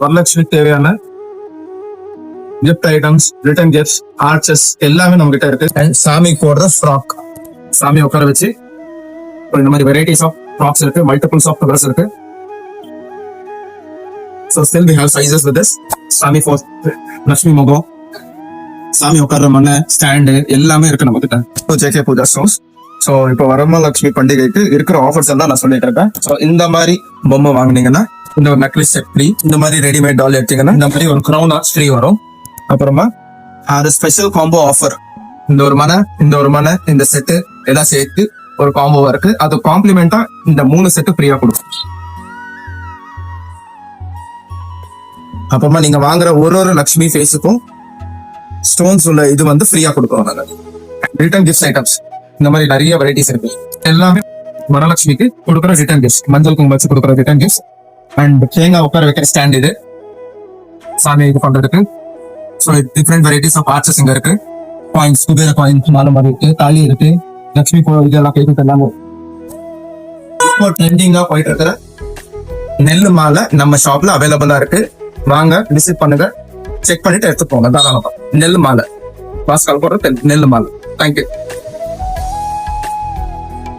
வரலட்சுமி தேவையான gift items return gifts arches எல்லாமே நம்ம கிட்ட இருக்கு. அண்ட் சாமி போடுற ஃப்ராக் சாமி உட்கார வச்சு இப்போ இந்த மாதிரி வெரைட்டிஸ் ஆஃப் ஃப்ராக்ஸ் இருக்கு. மல்டிபிள்ஸ் ஆஃப் கலர்ஸ் இருக்கு. So still we have sizes with this சாமி ஃபோர் லட்சுமி முகம். சாமி உட்கார்ற மண்ணை ஸ்டாண்டு எல்லாமே இருக்கு நம்ம கிட்ட so JK Pooja stores so இப்போ வரமலட்சுமி பண்டிகைக்கு இருக்கிற ஆஃபர்ஸ் எல்லாம் நான் சொல்லிட்டு இருக்கேன். ஸோ இந்த மாதிரி பொம்மை வாங்குனீங்கன்னா இந்த ஒரு நெக்லஸ் செட் ஃப்ரீ இந்த மாதிரி ரெடிமேட் டால் எடுத்தீங்கன்னா இந்த மாதிரி ஒரு க்ரௌன் ஆர்ட்ஸ் ஃப்ரீ வரும். அப்புறமா அது ஸ்பெஷல் காம்போ ஆஃபர் இந்த ஒரு மனை இந்த ஒரு மனை இந்த செட்டு எல்லாம் சேர்த்து ஒரு காம்போவா இருக்கு. அது காம்ப்ளிமெண்டா இந்த மூணு செட்டு ஃப்ரீயா கொடுக்கும். அப்புறமா நீங்க வாங்குற ஒரு ஒரு லக்ஷ்மி ஃபேஸுக்கும் ஸ்டோன்ஸ் உள்ள இது வந்து ஃப்ரீயா கொடுக்குறோம் நாங்க. ரிட்டர்ன் கிஃப்ட் ஐட்டம்ஸ் இந்த மாதிரி நிறைய வெரைட்டிஸ் இருக்கு. எல்லாமே வரலட்சுமிக்கு கொடுக்குற ரிட்டர்ன் கிஃப்ட் மஞ்சள் குங்குமம் வச்சு கொடுக்குற ரிட்டர்ன் கிஃப்ட் அண்ட் தேங்காய் உட்கார வைக்கிற ஸ்டாண்ட் இது. சாமி இது பண்றதுக்கு. So different varieties of arches இங்க இருக்கு. காயின்ஸ் குபேர காயின்ஸ் மாலை மாதிரி இருக்கு தாலி இருக்கு லக்ஷ்மி கோ இதெல்லாம் கைக்கு எல்லாமே. இப்போ ட்ரெண்டிங்கா போயிட்டு இருக்கிற நெல் மாலை நம்ம ஷாப்ல அவைலபிளா இருக்கு. வாங்க விசிட் பண்ணுங்க. செக் பண்ணிட்டு எடுத்து போங்க. தாராளமா நெல் மாலை. பாஸ்கால் போடுற நெல் மாலை. தேங்க்யூ